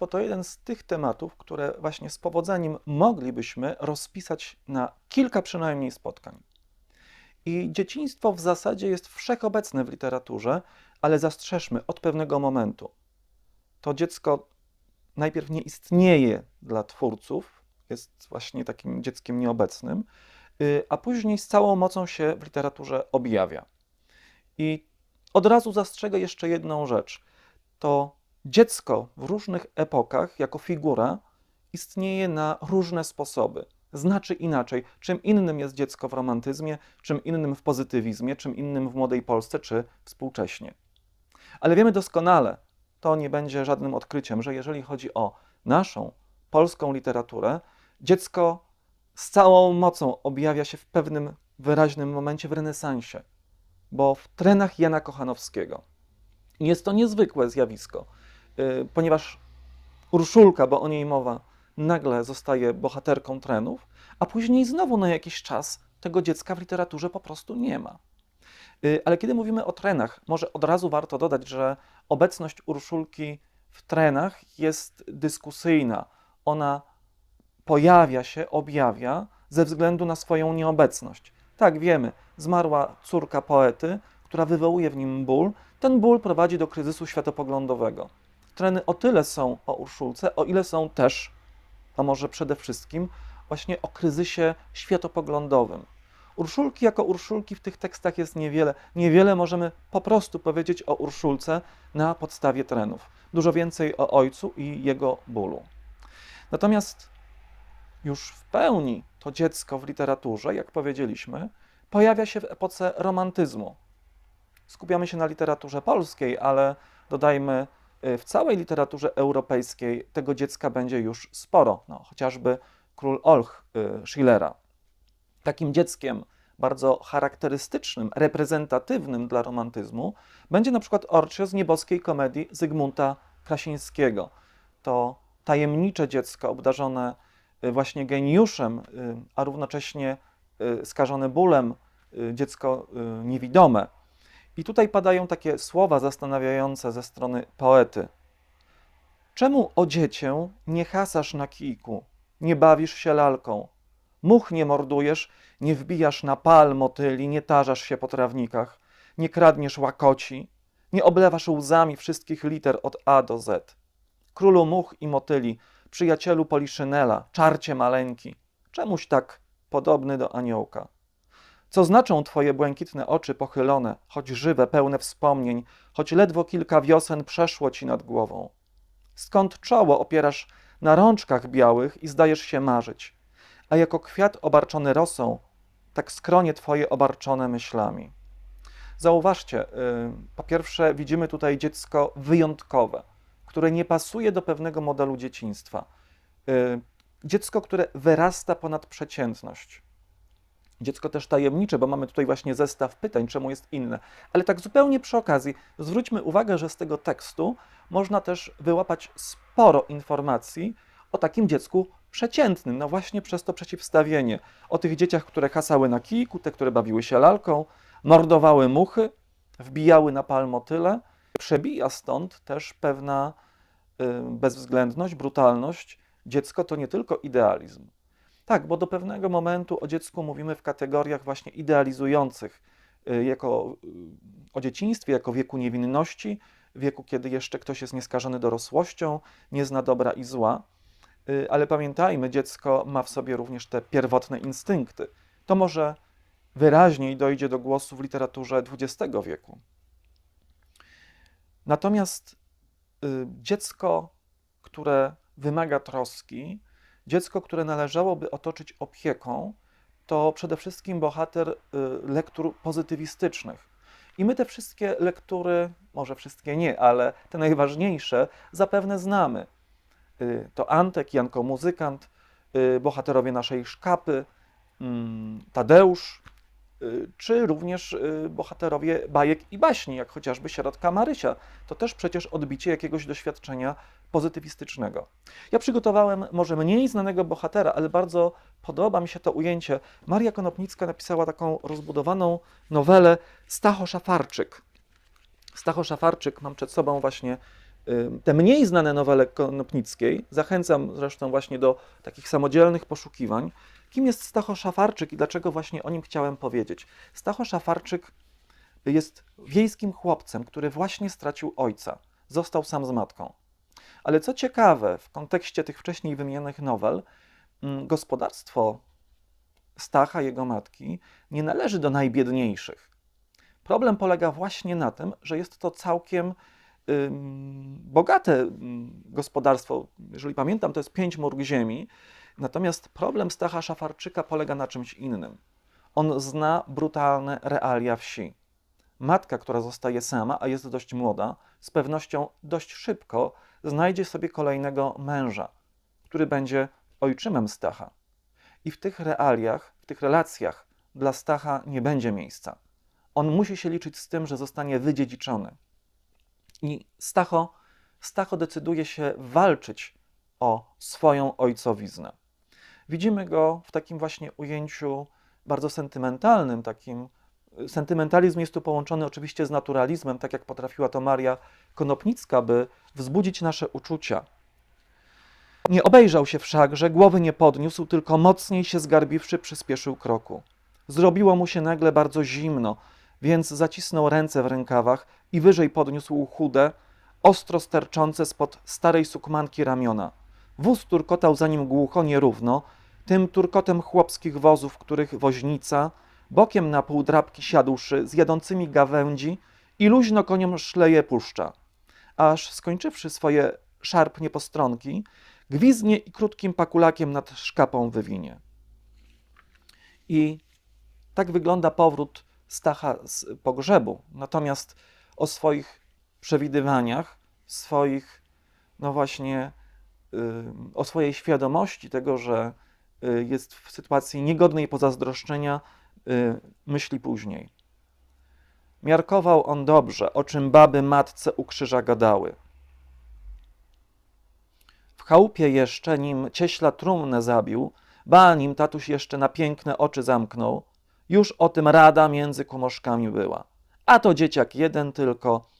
Dzieciństwo to jeden z tych tematów, które właśnie z powodzeniem moglibyśmy rozpisać na kilka przynajmniej spotkań. I dzieciństwo w zasadzie jest wszechobecne w literaturze, ale zastrzeżmy od pewnego momentu. To dziecko najpierw nie istnieje dla twórców, jest właśnie takim dzieckiem nieobecnym, y, a później z całą mocą się w literaturze objawia. I od razu zastrzegę jeszcze jedną rzecz. To dziecko w różnych epokach jako figura istnieje na różne sposoby. Znaczy inaczej. Czym innym jest dziecko w romantyzmie, czym innym w pozytywizmie, czym innym w młodej Polsce czy współcześnie. Ale wiemy doskonale, to nie będzie żadnym odkryciem, że jeżeli chodzi o naszą polską literaturę, dziecko z całą mocą objawia się w pewnym wyraźnym momencie w renesansie, bo w trenach Jana Kochanowskiego. Jest to niezwykłe zjawisko, ponieważ Urszulka, bo o niej mowa, nagle zostaje bohaterką trenów, a później znowu na jakiś czas tego dziecka w literaturze po prostu nie ma. Yy, ale kiedy mówimy o trenach, może od razu warto dodać, że obecność Urszulki w trenach jest dyskusyjna. Ona pojawia się, objawia ze względu na swoją nieobecność. Tak, wiemy, zmarła córka poety, która wywołuje w nim ból. Ten ból prowadzi do kryzysu światopoglądowego. Treny o tyle są o Urszulce, o ile są też, a może przede wszystkim, właśnie o kryzysie światopoglądowym. Urszulki jako Urszulki w tych tekstach jest niewiele. Niewiele możemy po prostu powiedzieć o Urszulce na podstawie trenów. Dużo więcej o ojcu i jego bólu. Natomiast już w pełni to dziecko w literaturze, jak powiedzieliśmy, pojawia się w epoce romantyzmu. Skupiamy się na literaturze polskiej, ale dodajmy, w całej literaturze europejskiej tego dziecka będzie już sporo. No, chociażby król Olch y, Schillera. Takim dzieckiem bardzo charakterystycznym, reprezentatywnym dla romantyzmu będzie na przykład Orcze z nieboskiej komedii Zygmunta Krasińskiego. To tajemnicze dziecko obdarzone y, właśnie geniuszem, y, a równocześnie y, skażone bólem, dziecko niewidome. I tutaj padają takie słowa zastanawiające ze strony poety. Czemu o dziecię nie hasasz na kijku, nie bawisz się lalką? Much nie mordujesz, nie wbijasz na pal motyli, nie tarzasz się po trawnikach, nie kradniesz łakoci, nie oblewasz łzami wszystkich liter od A do Z. Królu much i motyli, przyjacielu Poliszynela, czarcie maleńki, czemuś tak podobny do aniołka? Co znaczą twoje błękitne oczy pochylone, choć żywe, pełne wspomnień, choć ledwo kilka wiosen przeszło ci nad głową? Skąd czoło opierasz na rączkach białych i zdajesz się marzyć? a jako kwiat obarczony rosą, tak skronie Twoje obarczone myślami. Zauważcie, y, po pierwsze, widzimy tutaj dziecko wyjątkowe, które nie pasuje do pewnego modelu dzieciństwa. Y, dziecko, które wyrasta ponad przeciętność. Dziecko też tajemnicze, bo mamy tutaj właśnie zestaw pytań, czemu jest inne. Ale tak zupełnie przy okazji, zwróćmy uwagę, że z tego tekstu można też wyłapać sporo informacji o takim dziecku przeciętnym, no właśnie przez to przeciwstawienie. O tych dzieciach, które hasały na kijku, te, które bawiły się lalką, mordowały muchy, wbijały na pal motyle. Przebija stąd też pewna y, bezwzględność, brutalność. Dziecko to nie tylko idealizm. Tak, bo do pewnego momentu o dziecku mówimy w kategoriach właśnie idealizujących, y, jako y, o dzieciństwie, jako wieku niewinności, wieku, kiedy jeszcze ktoś jest nieskażony dorosłością, nie zna dobra i zła. Y, ale pamiętajmy, dziecko ma w sobie również te pierwotne instynkty. To może wyraźniej dojdzie do głosu w literaturze XX wieku. Natomiast dziecko, które wymaga troski, dziecko, które należałoby otoczyć opieką, to przede wszystkim bohater y, lektur pozytywistycznych. I my te wszystkie lektury, może wszystkie nie, ale te najważniejsze, zapewne znamy. Y, to Antek, Janko Muzykant, y, bohaterowie naszej szkapy, mm, Tadeusz, czy również bohaterowie bajek i baśni, jak chociażby Sierotka Marysia. To też przecież odbicie jakiegoś doświadczenia pozytywistycznego. Ja przygotowałem może mniej znanego bohatera, ale bardzo podoba mi się to ujęcie. Maria Konopnicka napisała taką rozbudowaną nowelę Stacho Szafarczyk. Stacho Szafarczyk, mam przed sobą właśnie y, te mniej znane nowele Konopnickiej, zachęcam zresztą właśnie do takich samodzielnych poszukiwań, kim jest Stacho Szafarczyk i dlaczego właśnie o nim chciałem powiedzieć. Stacho Szafarczyk jest wiejskim chłopcem, który właśnie stracił ojca. Został sam z matką. Ale co ciekawe, w kontekście tych wcześniej wymienionych nowel, mm, gospodarstwo Stacha, jego matki, nie należy do najbiedniejszych. Problem polega właśnie na tym, że jest to całkiem bogate ym, gospodarstwo. Jeżeli pamiętam, to jest pięć murg ziemi. Natomiast problem Stacha Szafarczyka polega na czymś innym. On zna brutalne realia wsi. Matka, która zostaje sama, a jest dość młoda, z pewnością dość szybko znajdzie sobie kolejnego męża, który będzie ojczymem Stacha. I w tych realiach, w tych relacjach dla Stacha nie będzie miejsca. On musi się liczyć z tym, że zostanie wydziedziczony. I Stacho, Stacho decyduje się walczyć o swoją ojcowiznę. Widzimy go w takim właśnie ujęciu bardzo sentymentalnym, takim sentymentalizm jest tu połączony oczywiście z naturalizmem, tak jak potrafiła to Maria Konopnicka, by wzbudzić nasze uczucia. Nie obejrzał się wszak, że głowy nie podniósł, tylko mocniej się zgarbiwszy przyspieszył kroku. Zrobiło mu się nagle bardzo zimno, więc zacisnął ręce w rękawach i wyżej podniósł chude, ostro sterczące spod starej sukmanki ramiona. Wóz turkotał za nim głucho, nierówno, tym turkotem chłopskich wozów, których woźnica, bokiem na pół drabki siadłszy, z jadącymi gawędzi i luźno koniom szleje puszcza. Aż skończywszy swoje szarpnie postronki, gwiznie i krótkim pakulakiem nad szkapą wywinie. I tak wygląda powrót Stacha z pogrzebu. Natomiast o swoich przewidywaniach, swoich, no właśnie, yy, o swojej świadomości tego, że jest w sytuacji niegodnej pozazdroszczenia, yy, myśli później. Miarkował on dobrze, o czym baby matce u krzyża gadały. W chałupie jeszcze, nim cieśla trumnę zabił, ba nim tatuś jeszcze na piękne oczy zamknął, już o tym rada między kumoszkami była. A to dzieciak jeden tylko,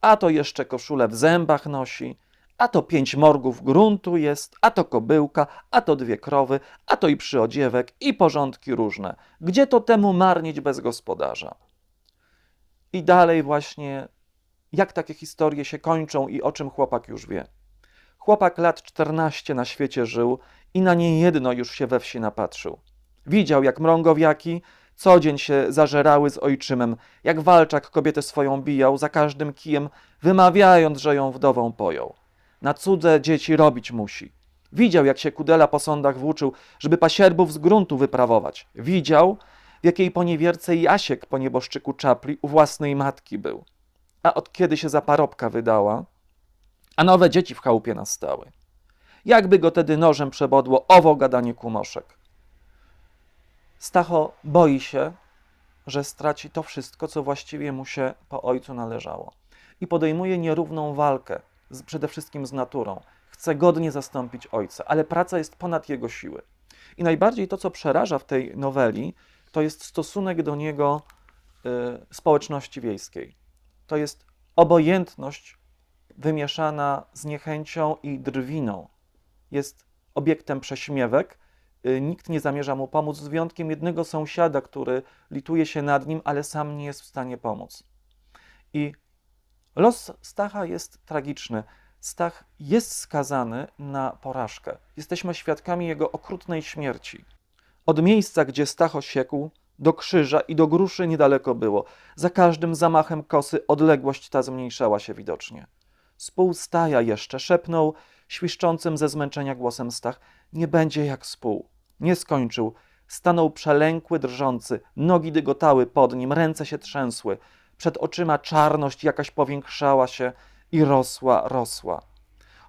a to jeszcze koszulę w zębach nosi, a to pięć morgów gruntu jest, a to kobyłka, a to dwie krowy, a to i przyodziewek, i porządki różne. Gdzie to temu marnić bez gospodarza? I dalej właśnie, jak takie historie się kończą i o czym chłopak już wie. Chłopak lat 14 na świecie żył i na niejedno już się we wsi napatrzył. Widział, jak mrągowiaki co dzień się zażerały z ojczymem, jak walczak kobietę swoją bijał, za każdym kijem, wymawiając, że ją wdową pojął. Na cudze dzieci robić musi. Widział, jak się kudela po sądach włóczył, żeby pasierbów z gruntu wyprawować. Widział, w jakiej poniewierce Jasiek po nieboszczyku czapli u własnej matki był. A od kiedy się za parobka wydała, a nowe dzieci w chałupie nastały. Jakby go tedy nożem przebodło owo gadanie kumoszek. Stacho boi się, że straci to wszystko, co właściwie mu się po ojcu należało. I podejmuje nierówną walkę, z, przede wszystkim z naturą. Chce godnie zastąpić ojca, ale praca jest ponad jego siły. I najbardziej to, co przeraża w tej noweli, to jest stosunek do niego y, społeczności wiejskiej. To jest obojętność wymieszana z niechęcią i drwiną. Jest obiektem prześmiewek, Y, nikt nie zamierza mu pomóc, z wyjątkiem jednego sąsiada, który lituje się nad nim, ale sam nie jest w stanie pomóc. I los Stacha jest tragiczny. Stach jest skazany na porażkę. Jesteśmy świadkami jego okrutnej śmierci. Od miejsca, gdzie Stach osiekł, do krzyża i do gruszy niedaleko było. Za każdym zamachem kosy odległość ta zmniejszała się widocznie. Spół staja jeszcze szepnął, świszczącym ze zmęczenia głosem Stach, nie będzie jak spół. Nie skończył. Stanął przelękły, drżący, nogi dygotały pod nim, ręce się trzęsły. Przed oczyma czarność jakaś powiększała się i rosła, rosła.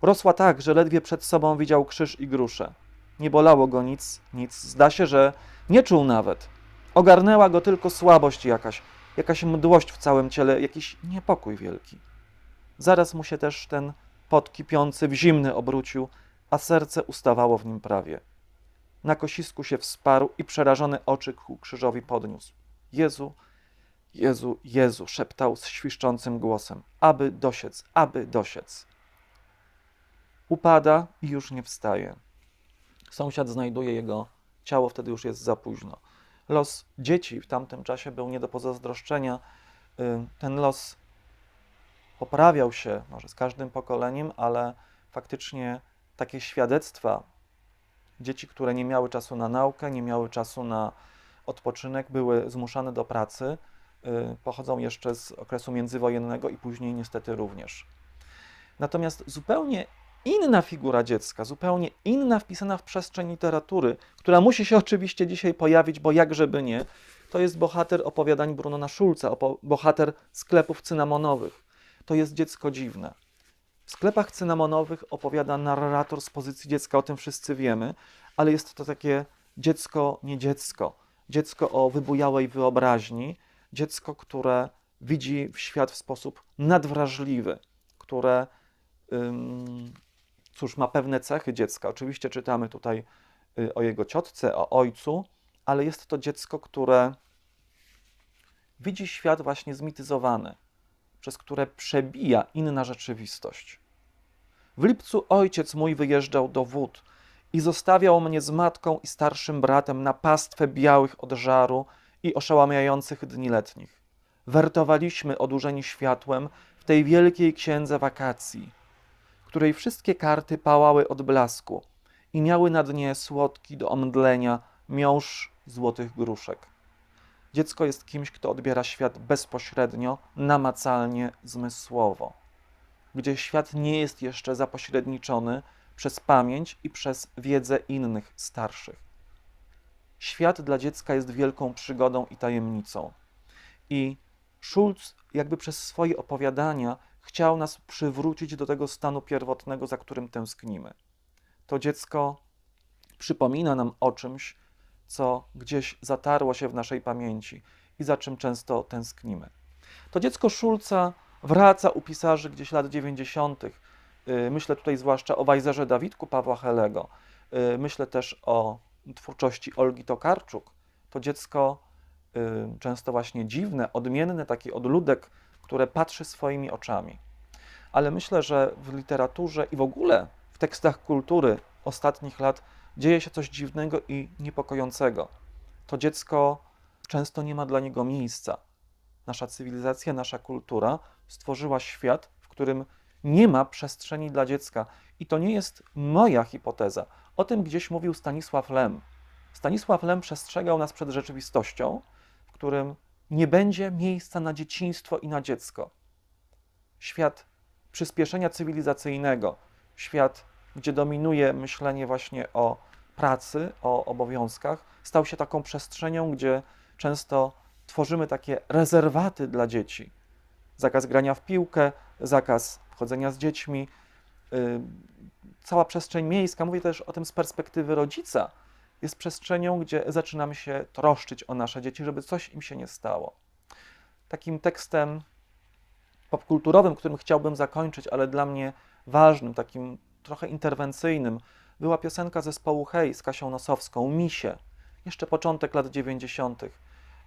Rosła tak, że ledwie przed sobą widział krzyż i gruszę. Nie bolało go nic, nic. Zda się, że nie czuł nawet. Ogarnęła go tylko słabość jakaś, jakaś mdłość w całym ciele, jakiś niepokój wielki. Zaraz mu się też ten pot kipiący w zimny obrócił, a serce ustawało w nim prawie. Na kosisku się wsparł i przerażone oczy ku krzyżowi podniósł. Jezu, Jezu, Jezu, szeptał z świszczącym głosem, aby dosiec, aby dosiec. upada i już nie wstaje. Sąsiad znajduje jego ciało, wtedy już jest za późno. Los dzieci w tamtym czasie był nie do pozazdroszczenia. Y, Ten los poprawiał się może z każdym pokoleniem, ale faktycznie takie świadectwa dzieci, które nie miały czasu na naukę, nie miały czasu na odpoczynek, były zmuszane do pracy, pochodzą jeszcze z okresu międzywojennego i później niestety również. Natomiast zupełnie inna figura dziecka, zupełnie inna wpisana w przestrzeń literatury, która musi się oczywiście dzisiaj pojawić, bo jakżeby nie, to jest bohater opowiadań Brunona Schulza, bohater sklepów cynamonowych. To jest dziecko dziwne. W sklepach cynamonowych opowiada narrator z pozycji dziecka, o tym wszyscy wiemy, ale jest to takie dziecko, nie dziecko. Dziecko o wybujałej wyobraźni, dziecko, które widzi w świat w sposób nadwrażliwy, które, cóż, ma pewne cechy dziecka. Oczywiście czytamy tutaj y, o jego ciotce, o ojcu, ale jest to dziecko, które widzi świat właśnie zmityzowany, przez które przebija inna rzeczywistość. W lipcu ojciec mój wyjeżdżał do wód i zostawiał mnie z matką i starszym bratem na pastwę białych od żaru i oszałamiających dni letnich. Wertowaliśmy odurzeni światłem w tej wielkiej księdze wakacji, której wszystkie karty pałały od blasku i miały na dnie słodki do omdlenia miąższ złotych gruszek. Dziecko jest kimś, kto odbiera świat bezpośrednio, namacalnie, zmysłowo, gdzie świat nie jest jeszcze zapośredniczony przez pamięć i przez wiedzę innych starszych. Świat dla dziecka jest wielką przygodą i tajemnicą. I Schulz, jakby przez swoje opowiadania, chciał nas przywrócić do tego stanu pierwotnego, za którym tęsknimy. To dziecko przypomina nam o czymś, co gdzieś zatarło się w naszej pamięci i za czym często tęsknimy. To dziecko Szulca wraca u pisarzy gdzieś lat 90. Y, Myślę tutaj zwłaszcza o Wajzerze Dawidku Pawła Helego. Y, Myślę też o twórczości Olgi Tokarczuk. To dziecko y, często właśnie dziwne, odmienne, taki odludek, które patrzy swoimi oczami. Ale myślę, że w literaturze i w ogóle w tekstach kultury ostatnich lat dzieje się coś dziwnego i niepokojącego. To dziecko często nie ma dla niego miejsca. Nasza cywilizacja, nasza kultura stworzyła świat, w którym nie ma przestrzeni dla dziecka. I to nie jest moja hipoteza. O tym gdzieś mówił Stanisław Lem. Stanisław Lem przestrzegał nas przed rzeczywistością, w którym nie będzie miejsca na dzieciństwo i na dziecko. Świat przyspieszenia cywilizacyjnego, świat, gdzie dominuje myślenie właśnie o pracy, o obowiązkach, stał się taką przestrzenią, gdzie często tworzymy takie rezerwaty dla dzieci. Zakaz grania w piłkę, zakaz chodzenia z dziećmi, cała przestrzeń miejska, mówię też o tym z perspektywy rodzica, jest przestrzenią, gdzie zaczynamy się troszczyć o nasze dzieci, żeby coś im się nie stało. Takim tekstem popkulturowym, którym chciałbym zakończyć, ale dla mnie ważnym, takim trochę interwencyjnym, była piosenka zespołu Hej z Kasią Nosowską, Misie. Jeszcze początek lat 90.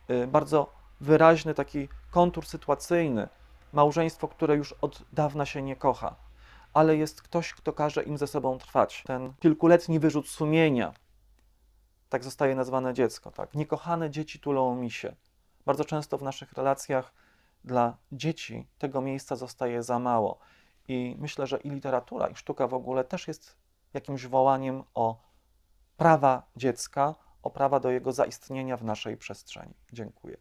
Yy, Bardzo wyraźny taki kontur sytuacyjny. Małżeństwo, które już od dawna się nie kocha, ale jest ktoś, kto każe im ze sobą trwać. Ten kilkuletni wyrzut sumienia, tak zostaje nazwane dziecko, tak? Niekochane dzieci tulą misie. Bardzo często w naszych relacjach dla dzieci tego miejsca zostaje za mało. I myślę, że i literatura, i sztuka w ogóle też jest jakimś wołaniem o prawa dziecka, o prawa do jego zaistnienia w naszej przestrzeni. Dziękuję.